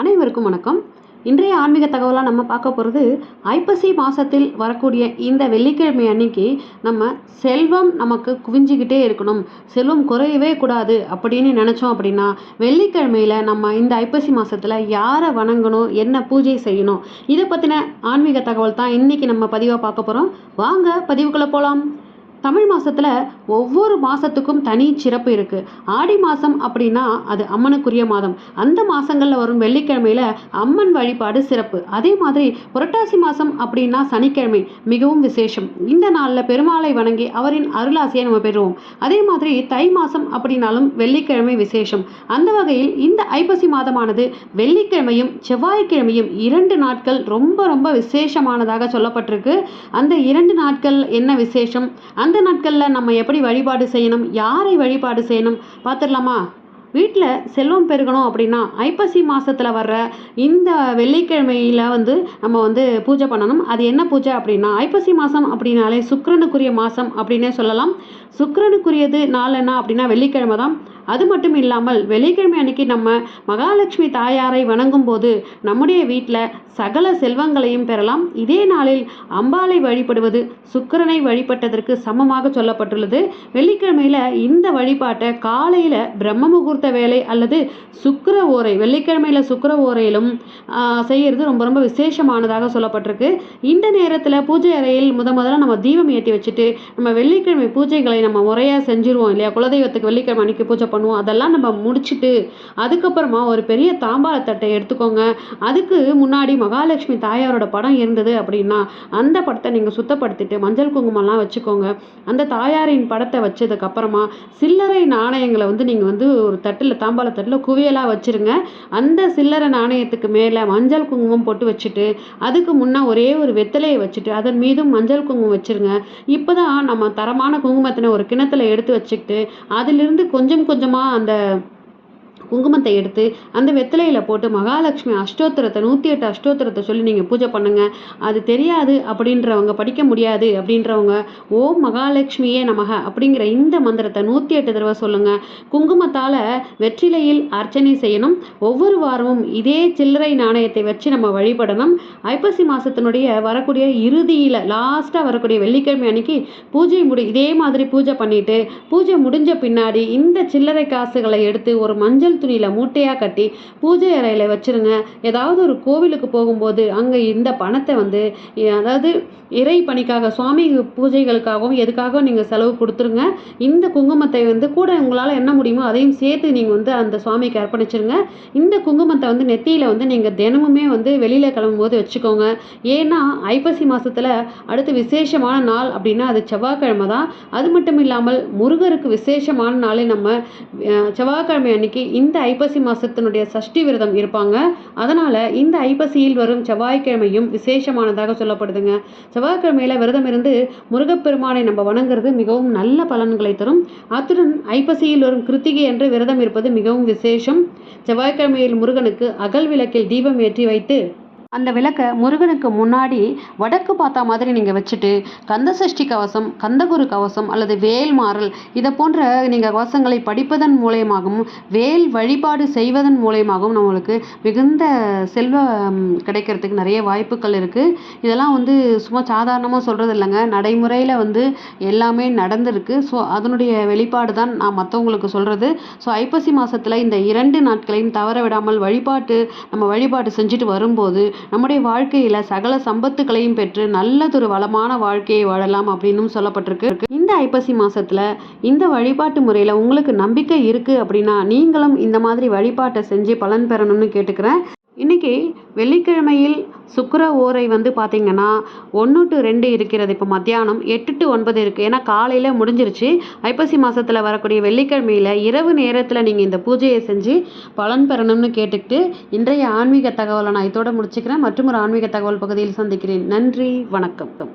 அனைவருக்கும் வணக்கம். இன்றைய ஆன்மீக தகவலாக நம்ம பார்க்க போகிறது ஐப்பசி மாதத்தில் வரக்கூடிய இந்த வெள்ளிக்கிழமை அன்னைக்கு நம்ம செல்வம் நமக்கு குவிஞ்சிக்கிட்டே இருக்கணும். செல்வம் குறையவே கூடாது அப்படின்னு நினச்சோம் அப்படின்னா வெள்ளிக்கிழமையில் நம்ம இந்த ஐப்பசி மாதத்தில் யாரை வணங்கணும் என்ன பூஜை செய்யணும் இதை பற்றின ஆன்மீக தகவல் தான் இன்றைக்கி நம்ம பதிவாக பார்க்க போகிறோம் வாங்க பதிவுக்குள்ளே போகலாம் தமிழ் மாதத்தில் ஒவ்வொரு மாதத்துக்கும் தனி சிறப்பு இருக்குது ஆடி மாதம் அப்படின்னா அது அம்மனுக்குரிய மாதம். அந்த மாதங்களில் வரும் வெள்ளிக்கிழமையில் அம்மன் வழிபாடு சிறப்பு. அதே மாதிரி புரட்டாசி மாதம் அப்படின்னா சனிக்கிழமை மிகவும் விசேஷம். இந்த நாளில் பெருமாளை வணங்கி அவரின் அருளாசியை நம்ம பெறுவோம். அதே மாதிரி தை மாதம் அப்படின்னாலும் வெள்ளிக்கிழமை விசேஷம். அந்த வகையில் இந்த ஐப்பசி மாதமானது வெள்ளிக்கிழமையும் செவ்வாய்க்கிழமையும் இரண்டு நாட்கள் ரொம்ப ரொம்ப விசேஷமானதாக சொல்லப்பட்டிருக்கு. அந்த இரண்டு நாட்கள் என்ன விசேஷம்? அந்த நாட்களில் நம்ம எப்படி வழிபாடு செய்யணும்? யாரை வழிபாடு செய்யணும்? பார்த்துடலாமா வீட்டில் செல்வம் பெருகணும் அப்படின்னா ஐப்பசி மாதத்தில் வர்ற இந்த வெள்ளிக்கிழமையில் வந்து நம்ம வந்து பூஜை பண்ணணும். அது என்ன பூஜை அப்படின்னா ஐப்பசி மாதம் அப்படின்னாலே சுக்கிரனுக்குரிய மாதம் அப்படின்னே சொல்லலாம். சுக்கரனுக்குரியது நாள் என்ன அப்படின்னா வெள்ளிக்கிழமை தான் அது மட்டும் இல்லாமல் வெள்ளிக்கிழமை அன்னைக்கு நம்ம மகாலட்சுமி தாயாரை வணங்கும் போது நம்முடைய வீட்டில் சகல செல்வங்களையும் பெறலாம். இதே நாளில் அம்பாளை வழிபடுவது சுக்கிரனை வழிபட்டதற்கு சமமாக சொல்லப்பட்டுள்ளது. வெள்ளிக்கிழமையில் இந்த வழிபாட்டை காலையில் பிரம்ம முகூர்த்த வேலை அல்லது சுக்கர ஓரை வெள்ளிக்கிழமையில் சுக்கர ஓரையிலும் செய்கிறது ரொம்ப ரொம்ப விசேஷமானதாக சொல்லப்பட்டிருக்கு. இந்த நேரத்தில் பூஜை அறையில் முத முதல்ல நம்ம தீபம் ஏற்றி வச்சுட்டு நம்ம வெள்ளிக்கிழமை பூஜைகளை நம்ம முறையாக செஞ்சுருவோம் இல்லையா? குலதெய்வத்துக்கு வெள்ளிக்கிழமை அன்னைக்கு பூஜை பார்க்கணும் அதெல்லாம் நம்ம முடிச்சுட்டு அதுக்கப்புறமா ஒரு பெரிய தாம்பாளத்தட்டை எடுத்துக்கோங்க. அதுக்கு முன்னாடி மகாலட்சுமி தாயாரோட படம் இருந்தது அப்படின்னா அந்த படத்தை நீங்கள் சுத்தப்படுத்திட்டு மஞ்சள் குங்குமம்லாம் வச்சுக்கோங்க. அந்த தாயாரின் படத்தை வச்சதுக்கப்புறமா சில்லறை நாணயங்களை வந்து நீங்கள் வந்து ஒரு தட்டில் தாம்பாள தட்டில் குவியலாக வச்சுருங்க. அந்த சில்லறை நாணயத்துக்கு மேலே மஞ்சள் குங்குமம் போட்டு வச்சுட்டு அதுக்கு முன்னே ஒரே ஒரு வெத்தலையை வச்சுட்டு அதன் மீதும் மஞ்சள் குங்குமம் வச்சுருங்க. இப்போ தான் நம்ம தரமான குங்குமத்தினை ஒரு கிணத்துல எடுத்து வச்சுக்கிட்டு அதிலிருந்து கொஞ்சம் கொஞ்சம் கொஞ்சமாக அந்த குங்குமத்தை எடுத்து அந்த வெத்தலையில் போட்டு மகாலட்சுமி அஷ்டோத்திரத்தை நூற்றி எட்டு அஷ்டோத்திரத்தை சொல்லி நீங்கள் பூஜை பண்ணுங்கள் அது தெரியாது அப்படின்றவங்க படிக்க முடியாது அப்படின்றவங்க ஓம் மகாலட்சுமியே நமக அப்படிங்கிற இந்த மந்திரத்தை நூற்றி எட்டு தடவை சொல்லுங்கள் குங்குமத்தால் வெற்றிலையில் அர்ச்சனை செய்யணும். ஒவ்வொரு வாரமும் இதே சில்லறை நாணயத்தை வச்சு நம்ம வழிபடணும். ஐப்பசி மாதத்தினுடைய வரக்கூடிய இறுதியில் லாஸ்ட்டாக வரக்கூடிய வெள்ளிக்கிழமை அன்னைக்கு பூஜை முடி இதே மாதிரி பூஜை பண்ணிவிட்டு பூஜை முடிஞ்ச பின்னாடி இந்த சில்லறை காசுகளை எடுத்து ஒரு மஞ்சள் துணியில் மூட்டையாக கட்டி பூஜை அறையில் வச்சுருங்க. ஏதாவது ஒரு கோவிலுக்கு போகும்போது அங்கே இந்த பணத்தை வந்து அதாவது இறை பணிக்காக சுவாமி பூஜைகளுக்காகவும் எதுக்காகவும் நீங்கள் செலவு கொடுத்துருங்க. இந்த குங்குமத்தை வந்து கூட உங்களால் என்ன முடியுமோ அதையும் சேர்த்து நீங்கள் வந்து அந்த சுவாமிக்கு அர்ப்பணிச்சிருங்க. இந்த குங்குமத்தை வந்து நெத்தியில் வந்து நீங்கள் தினமுமே வந்து வெளியில் கிளம்பும்போது வச்சுக்கோங்க. ஏன்னா ஐப்பசி மாதத்தில் அடுத்து விசேஷமான நாள் அப்படின்னா அது செவ்வாய்க்கிழமை தான். அது மட்டும் இல்லாமல் முருகருக்கு விசேஷமான நாளே நம்ம செவ்வாய்க்கிழமை அன்னைக்கு இந்த இந்த ஐப்பசி மாதத்தினுடைய சஷ்டி விரதம் இருப்பாங்க. அதனால் இந்த ஐப்பசியில் வரும் செவ்வாய்க்கிழமையும் விசேஷமானதாக சொல்லப்படுதுங்க. செவ்வாய்க்கிழமையில் விரதம் இருந்து முருகப்பெருமானை நம்ம வணங்குறது மிகவும் நல்ல பலன்களை தரும். அத்துடன் ஐப்பசியில் வரும் கிருத்திகை என்று விரதம் இருப்பது மிகவும் விசேஷம். செவ்வாய்க்கிழமையில் முருகனுக்கு அகல் விளக்கில் தீபம் ஏற்றி வைத்து அந்த விளக்கை முருகனுக்கு முன்னாடி வடக்கு பார்த்தா மாதிரி நீங்கள் வச்சுட்டு கந்த சஷ்டி கவசம் கந்தகுரு கவசம் அல்லது வேல் மாறல் இதை போன்ற நீங்கள் கவசங்களை படிப்பதன் மூலயமாகவும் வேல் வழிபாடு செய்வதன் மூலயமாகவும் நம்மளுக்கு மிகுந்த செல்வம் கிடைக்கிறதுக்கு நிறைய வாய்ப்புகள் இருக்குது இதெல்லாம் வந்து சும்மா சாதாரணமாக சொல்கிறது இல்லைங்க. நடைமுறையில் வந்து எல்லாமே நடந்திருக்கு. ஸோ அதனுடைய வெளிப்பாடு தான் நான் மற்றவங்களுக்கு சொல்கிறது ஸோ ஐப்பசி மாதத்தில் இந்த இரண்டு நாட்களையும் தவற விடாமல் வழிபாட்டு நம்ம வழிபாடு செஞ்சுட்டு வரும்போது நம்முடைய வாழ்க்கையில் சகல சம்பத்துக்களையும் பெற்று நல்லதொரு வளமான வாழ்க்கையை வாழலாம் அப்படின்னும் சொல்லப்பட்டிருக்கு. இந்த ஐப்பசி மாதத்தில் இந்த வழிபாட்டு முறையில் உங்களுக்கு நம்பிக்கை இருக்குது அப்படின்னா நீங்களும் இந்த மாதிரி வழிபாட்டை செஞ்சு பலன் பெறணும்னு கேட்டுக்கிறேன். இன்றைக்கி வெள்ளிக்கிழமையில் சுக்கர ஓரை வந்து பார்த்திங்கன்னா ஒன்று டு ரெண்டு இருக்கிறது. இப்போ மத்தியானம் எட்டு டு ஒன்பது இருக்குது ஏன்னா காலையில் முடிஞ்சிருச்சு. ஐப்பசி மாதத்தில் வரக்கூடிய வெள்ளிக்கிழமையில் இரவு நேரத்தில் நீங்கள் இந்த பூஜையை செஞ்சு பலன் பெறணும்னு கேட்டுக்கிட்டு இன்றைய ஆன்மீக தகவலை நான் இதோட முடிச்சுக்கிறேன். மற்றும் ஒரு ஆன்மீக தகவல் பகுதியில் சந்திக்கிறேன். நன்றி. வணக்கம்.